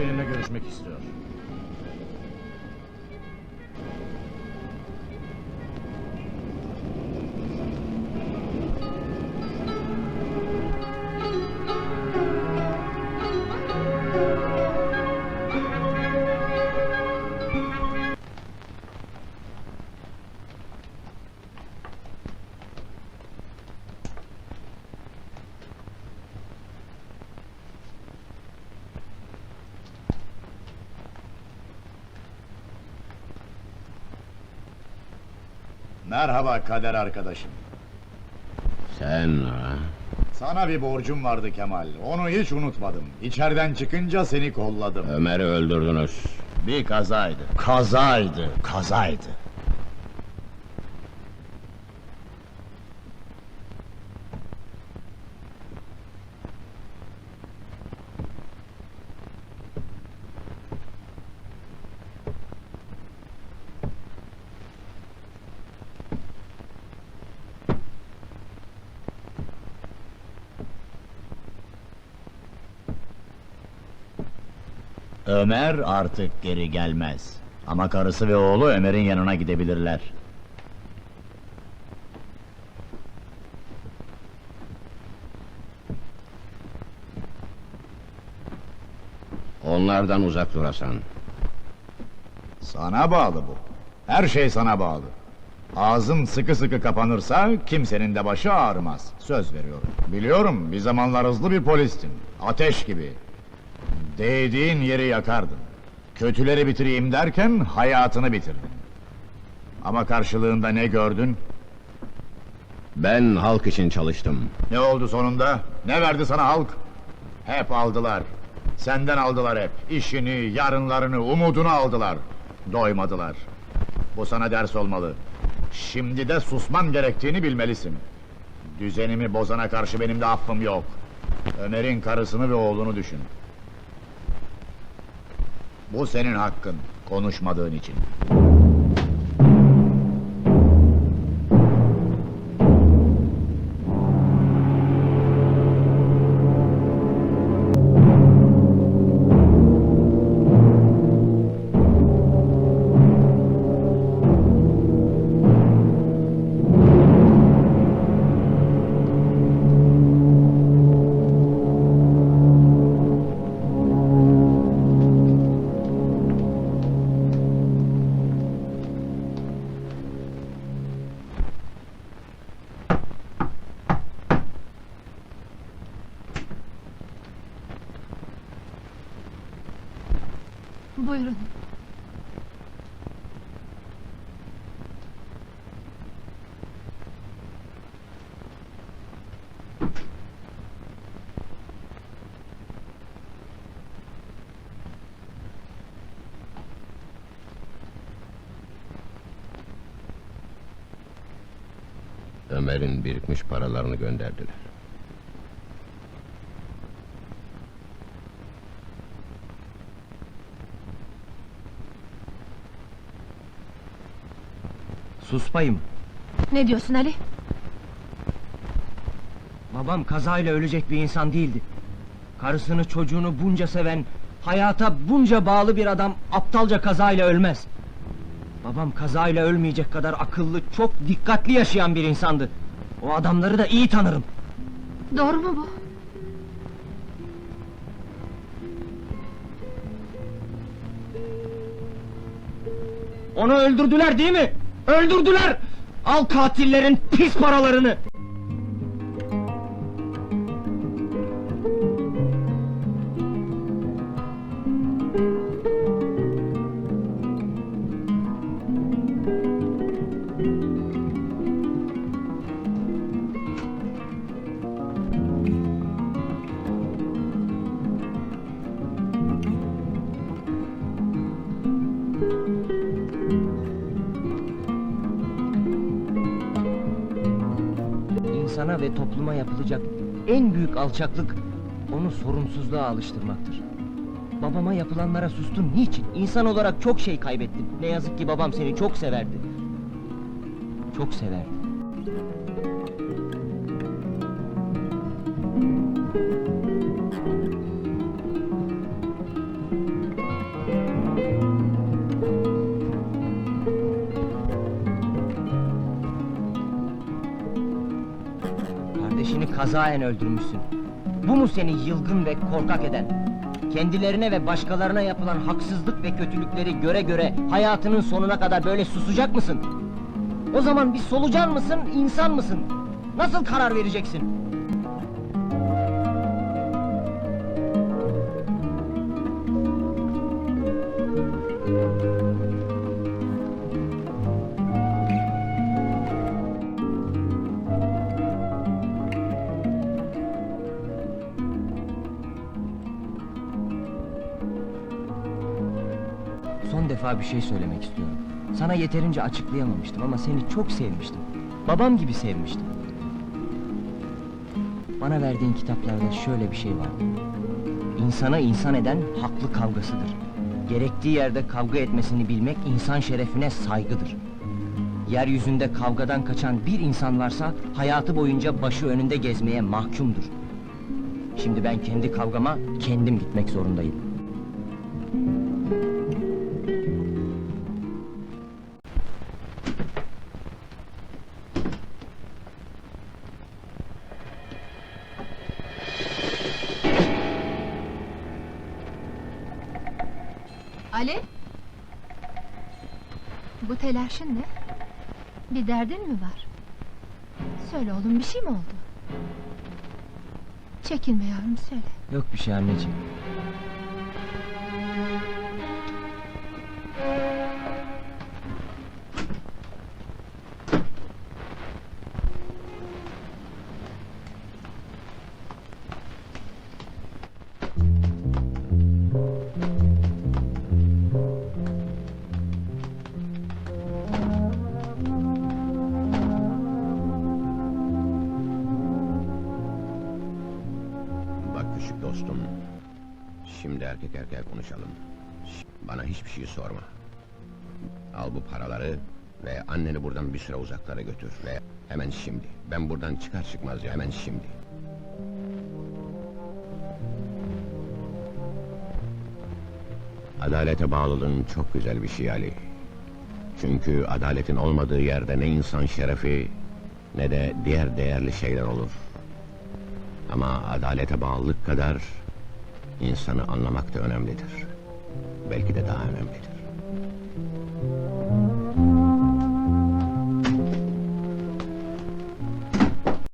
seninle görüşmek istiyor. Merhaba kader arkadaşım. Sen ha? Sana bir borcum vardı Kemal. Onu hiç unutmadım. İçeriden çıkınca seni kolladım. Ömer'i öldürdünüz. Bir kazaydı. Kazaydı, kazaydı. Ömer artık geri gelmez. Ama karısı ve oğlu Ömer'in yanına gidebilirler. Onlardan uzak dur Hasan. Sana bağlı bu. Her şey sana bağlı. Ağzın sıkı sıkı kapanırsa kimsenin de başı ağrımaz. Söz veriyorum. Biliyorum bir zamanlar hızlı bir polistin. Ateş gibi. Değdiğin yeri yakardın. Kötüleri bitireyim derken hayatını bitirdin. Ama karşılığında ne gördün? Ben halk için çalıştım. Ne oldu sonunda? Ne verdi sana halk? Hep aldılar. Senden aldılar hep. İşini, yarınlarını, umudunu aldılar. Doymadılar. Bu sana ders olmalı. Şimdi de susman gerektiğini bilmelisin. Düzenimi bozana karşı benim de affım yok. Ömer'in karısını ve oğlunu düşün. Bu senin hakkın, konuşmadığın için. Buyurun. Ömer'in birikmiş paralarını gönderdiler. Sus bayım. Ne diyorsun Ali? Babam kazayla ölecek bir insan değildi. Karısını çocuğunu bunca seven, hayata bunca bağlı bir adam aptalca kazayla ölmez. Babam kazayla ölmeyecek kadar akıllı, çok dikkatli yaşayan bir insandı. O adamları da iyi tanırım. Doğru mu bu? Onu öldürdüler değil mi? Öldürdüler! Al katillerin pis paralarını! İnsana ve topluma yapılacak en büyük alçaklık onu sorumsuzluğa alıştırmaktır. Babama yapılanlara sustun niçin? İnsan olarak çok şey kaybettim. Ne yazık ki babam seni çok severdi. Çok severdi. Kazayen öldürmüşsün. Bu mu seni yılgın ve korkak eden? Kendilerine ve başkalarına yapılan haksızlık ve kötülükleri göre göre hayatının sonuna kadar böyle susacak mısın? O zaman bir solucan mısın, insan mısın? Nasıl karar vereceksin? Son defa bir şey söylemek istiyorum. Sana yeterince açıklayamamıştım ama seni çok sevmiştim. Babam gibi sevmiştim. Bana verdiğin kitaplarda şöyle bir şey var. İnsana insan eden haklı kavgasıdır. Gerektiği yerde kavga etmesini bilmek insan şerefine saygıdır. Yeryüzünde kavgadan kaçan bir insan varsa hayatı boyunca başı önünde gezmeye mahkumdur. Şimdi ben kendi kavgama kendim gitmek zorundayım. Ali? Bu telaşın ne? Bir derdin mi var? Söyle oğlum bir şey mi oldu? Çekinme yavrum söyle. Yok bir şey anneciğim. Dostum. Şimdi erkek erkeğe konuşalım. Bana hiçbir şey sorma. Al bu paraları ve anneni buradan bir süre uzaklara götür ve hemen şimdi. Ben buradan çıkar çıkmaz ya hemen şimdi. Adalete bağlılığın çok güzel bir şey Ali. Çünkü adaletin olmadığı yerde ne insan şerefi ne de diğer değerli şeyler olur. Ama adalete bağlılık kadar insanı anlamak da önemlidir. Belki de daha önemlidir.